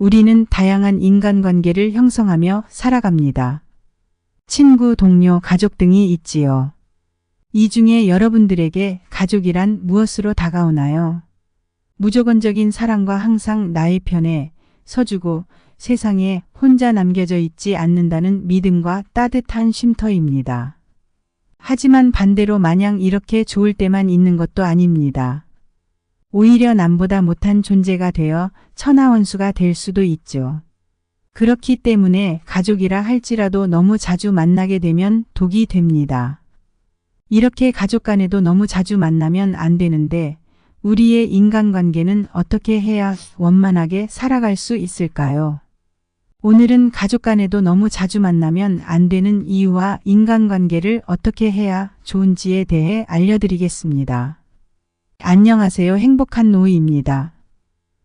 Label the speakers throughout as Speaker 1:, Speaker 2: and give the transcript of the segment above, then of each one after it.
Speaker 1: 우리는 다양한 인간관계를 형성하며 살아갑니다. 친구, 동료, 가족 등이 있지요. 이 중에 여러분들에게 가족이란 무엇으로 다가오나요? 무조건적인 사랑과 항상 나의 편에 서주고 세상에 혼자 남겨져 있지 않는다는 믿음과 따뜻한 쉼터입니다. 하지만 반대로 마냥 이렇게 좋을 때만 있는 것도 아닙니다. 오히려 남보다 못한 존재가 되어 천하원수가 될 수도 있죠. 그렇기 때문에 가족이라 할지라도 너무 자주 만나게 되면 독이 됩니다. 이렇게 가족 간에도 너무 자주 만나면 안 되는데 우리의 인간관계는 어떻게 해야 원만하게 살아갈 수 있을까요? 오늘은 가족 간에도 너무 자주 만나면 안 되는 이유와 인간관계를 어떻게 해야 좋은지에 대해 알려드리겠습니다. 안녕하세요. 행복한 노이입니다.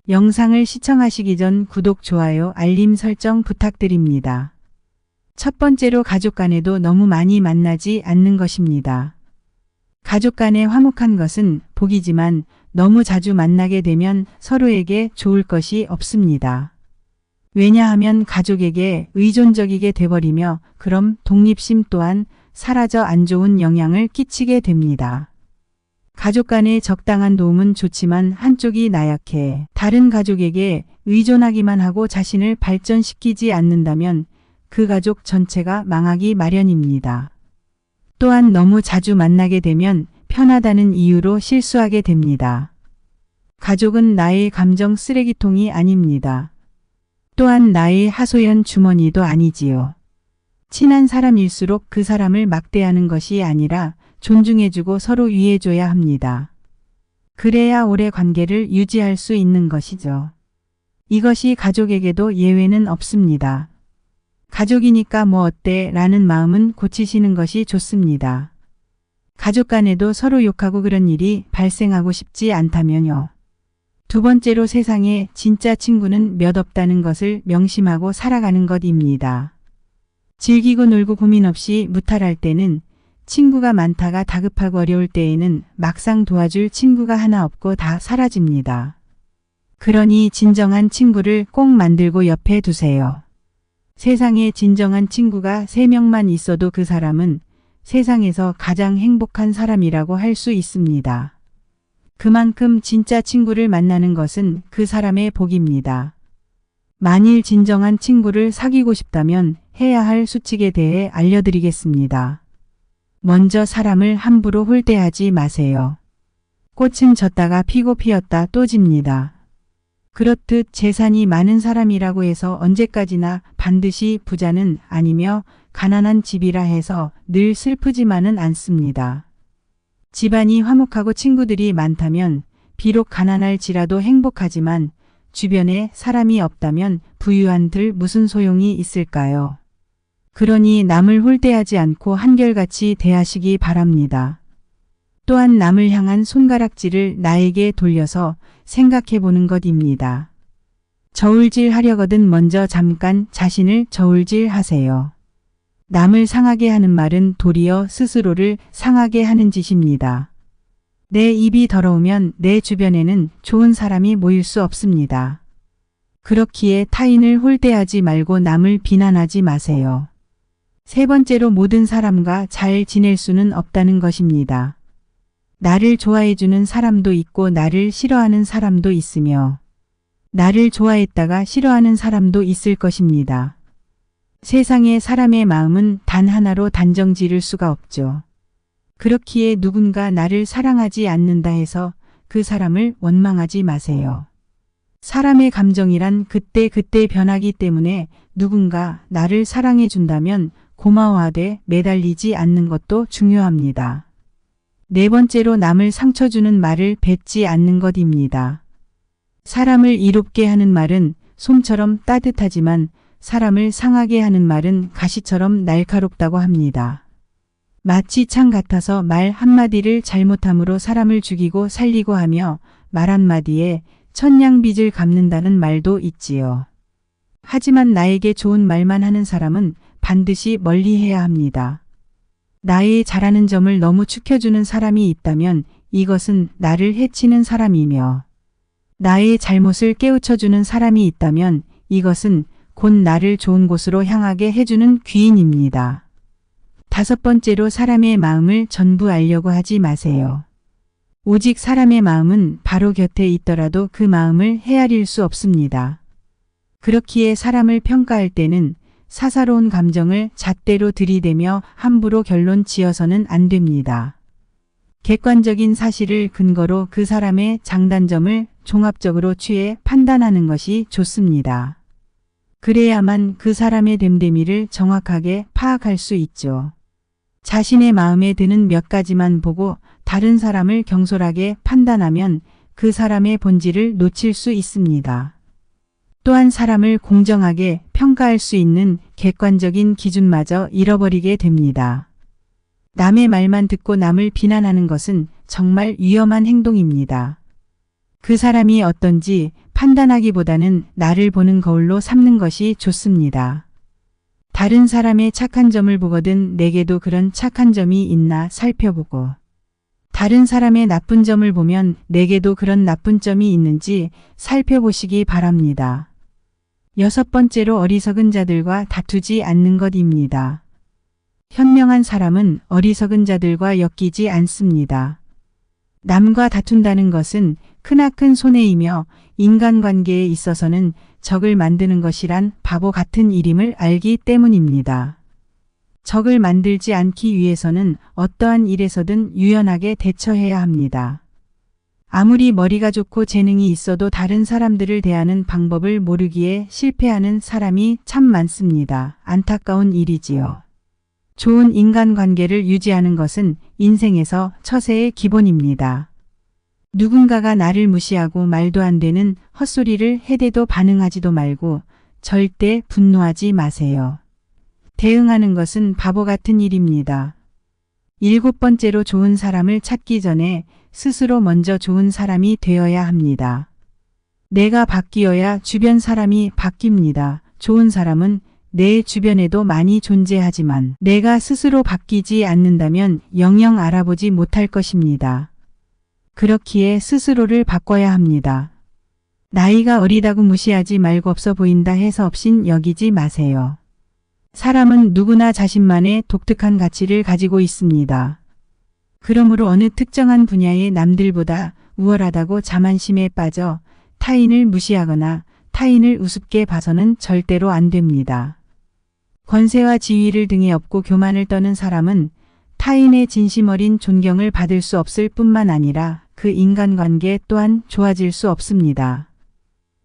Speaker 1: 영상을 시청하시기 전 구독, 좋아요, 알림 설정 부탁드립니다. 첫 번째로 가족 간에도 너무 많이 만나지 않는 것입니다. 가족 간에 화목한 것은 복이지만 너무 자주 만나게 되면 서로에게 좋을 것이 없습니다. 왜냐하면 가족에게 의존적이게 돼버리며 그럼 독립심 또한 사라져 안 좋은 영향을 끼치게 됩니다. 가족 간의 적당한 도움은 좋지만 한쪽이 나약해 다른 가족에게 의존하기만 하고 자신을 발전시키지 않는다면 그 가족 전체가 망하기 마련입니다. 또한 너무 자주 만나게 되면 편하다는 이유로 실수하게 됩니다. 가족은 나의 감정 쓰레기통이 아닙니다. 또한 나의 하소연 주머니도 아니지요. 친한 사람일수록 그 사람을 막대하는 것이 아니라 존중해주고 서로 위해줘야 합니다. 그래야 오래 관계를 유지할 수 있는 것이죠. 이것이 가족에게도 예외는 없습니다. 가족이니까 뭐 어때 라는 마음은 고치시는 것이 좋습니다. 가족 간에도 서로 욕하고 그런 일이 발생하고 싶지 않다면요. 두 번째로 세상에 진짜 친구는 몇 없다는 것을 명심하고 살아가는 것입니다. 즐기고 놀고 고민 없이 무탈할 때는 친구가 많다가 다급하고 어려울 때에는 막상 도와줄 친구가 하나 없고 다 사라집니다. 그러니 진정한 친구를 꼭 만들고 옆에 두세요. 세상에 진정한 친구가 3명만 있어도 그 사람은 세상에서 가장 행복한 사람이라고 할 수 있습니다. 그만큼 진짜 친구를 만나는 것은 그 사람의 복입니다. 만일 진정한 친구를 사귀고 싶다면 해야 할 수칙에 대해 알려드리겠습니다. 먼저 사람을 함부로 홀대하지 마세요. 꽃은 졌다가 피고 피었다 또 집니다. 그렇듯 재산이 많은 사람이라고 해서 언제까지나 반드시 부자는 아니며 가난한 집이라 해서 늘 슬프지만은 않습니다. 집안이 화목하고 친구들이 많다면 비록 가난할지라도 행복하지만 주변에 사람이 없다면 부유한들 무슨 소용이 있을까요? 그러니 남을 홀대하지 않고 한결같이 대하시기 바랍니다. 또한 남을 향한 손가락질을 나에게 돌려서 생각해 보는 것입니다. 저울질 하려거든 먼저 잠깐 자신을 저울질 하세요. 남을 상하게 하는 말은 도리어 스스로를 상하게 하는 짓입니다. 내 입이 더러우면 내 주변에는 좋은 사람이 모일 수 없습니다. 그렇기에 타인을 홀대하지 말고 남을 비난하지 마세요. 세 번째로 모든 사람과 잘 지낼 수는 없다는 것입니다. 나를 좋아해주는 사람도 있고 나를 싫어하는 사람도 있으며 나를 좋아했다가 싫어하는 사람도 있을 것입니다. 세상에 사람의 마음은 단 하나로 단정 지를 수가 없죠. 그렇기에 누군가 나를 사랑하지 않는다 해서 그 사람을 원망하지 마세요. 사람의 감정이란 그때그때 변하기 때문에 누군가 나를 사랑해 준다면 고마워하되 매달리지 않는 것도 중요합니다. 네 번째로 남을 상처 주는 말을 뱉지 않는 것입니다. 사람을 이롭게 하는 말은 솜처럼 따뜻하지만 사람을 상하게 하는 말은 가시처럼 날카롭다고 합니다. 마치 창 같아서 말 한마디를 잘못함으로 사람을 죽이고 살리고 하며 말 한마디에 천냥빚을 갚는다는 말도 있지요. 하지만 나에게 좋은 말만 하는 사람은 반드시 멀리 해야 합니다. 나의 잘하는 점을 너무 축혀주는 사람이 있다면 이것은 나를 해치는 사람이며 나의 잘못을 깨우쳐주는 사람이 있다면 이것은 곧 나를 좋은 곳으로 향하게 해주는 귀인입니다. 다섯 번째로 사람의 마음을 전부 알려고 하지 마세요. 오직 사람의 마음은 바로 곁에 있더라도 그 마음을 헤아릴 수 없습니다. 그렇기에 사람을 평가할 때는 사사로운 감정을 잣대로 들이대며 함부로 결론 지어서는 안 됩니다. 객관적인 사실을 근거로 그 사람의 장단점을 종합적으로 취해 판단하는 것이 좋습니다. 그래야만 그 사람의 됨됨이를 정확하게 파악할 수 있죠. 자신의 마음에 드는 몇 가지만 보고 다른 사람을 경솔하게 판단하면 그 사람의 본질을 놓칠 수 있습니다. 또한 사람을 공정하게 평가할 수 있는 객관적인 기준마저 잃어버리게 됩니다. 남의 말만 듣고 남을 비난하는 것은 정말 위험한 행동입니다. 그 사람이 어떤지 판단하기보다는 나를 보는 거울로 삼는 것이 좋습니다. 다른 사람의 착한 점을 보거든 내게도 그런 착한 점이 있나 살펴보고 다른 사람의 나쁜 점을 보면 내게도 그런 나쁜 점이 있는지 살펴보시기 바랍니다. 여섯 번째로 어리석은 자들과 다투지 않는 것입니다. 현명한 사람은 어리석은 자들과 엮이지 않습니다. 남과 다툰다는 것은 크나큰 손해이며 인간관계에 있어서는 적을 만드는 것이란 바보 같은 일임을 알기 때문입니다. 적을 만들지 않기 위해서는 어떠한 일에서든 유연하게 대처해야 합니다. 아무리 머리가 좋고 재능이 있어도 다른 사람들을 대하는 방법을 모르기에 실패하는 사람이 참 많습니다. 안타까운 일이지요. 좋은 인간관계를 유지하는 것은 인생에서 처세의 기본입니다. 누군가가 나를 무시하고 말도 안 되는 헛소리를 해대도 반응하지도 말고 절대 분노하지 마세요. 대응하는 것은 바보 같은 일입니다. 일곱 번째로 좋은 사람을 찾기 전에 스스로 먼저 좋은 사람이 되어야 합니다. 내가 바뀌어야 주변 사람이 바뀝니다. 좋은 사람은 내 주변에도 많이 존재하지만 내가 스스로 바뀌지 않는다면 영영 알아보지 못할 것입니다. 그렇기에 스스로를 바꿔야 합니다. 나이가 어리다고 무시하지 말고 없어 보인다 해서 없인 여기지 마세요. 사람은 누구나 자신만의 독특한 가치를 가지고 있습니다. 그러므로 어느 특정한 분야의 남들보다 우월하다고 자만심에 빠져 타인을 무시하거나 타인을 우습게 봐서는 절대로 안 됩니다. 권세와 지위를 등에 업고 교만을 떠는 사람은 타인의 진심 어린 존경을 받을 수 없을 뿐만 아니라 그 인간관계 또한 좋아질 수 없습니다.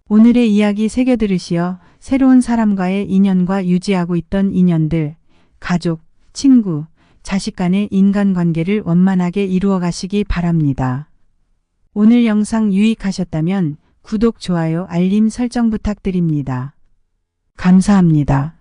Speaker 1: 오늘의 이야기 새겨 들으시어 새로운 사람과의 인연과 유지하고 있던 인연들, 가족, 친구, 자식 간의 인간관계를 원만하게 이루어 가시기 바랍니다. 오늘 영상 유익하셨다면 구독, 좋아요, 알림 설정 부탁드립니다. 감사합니다.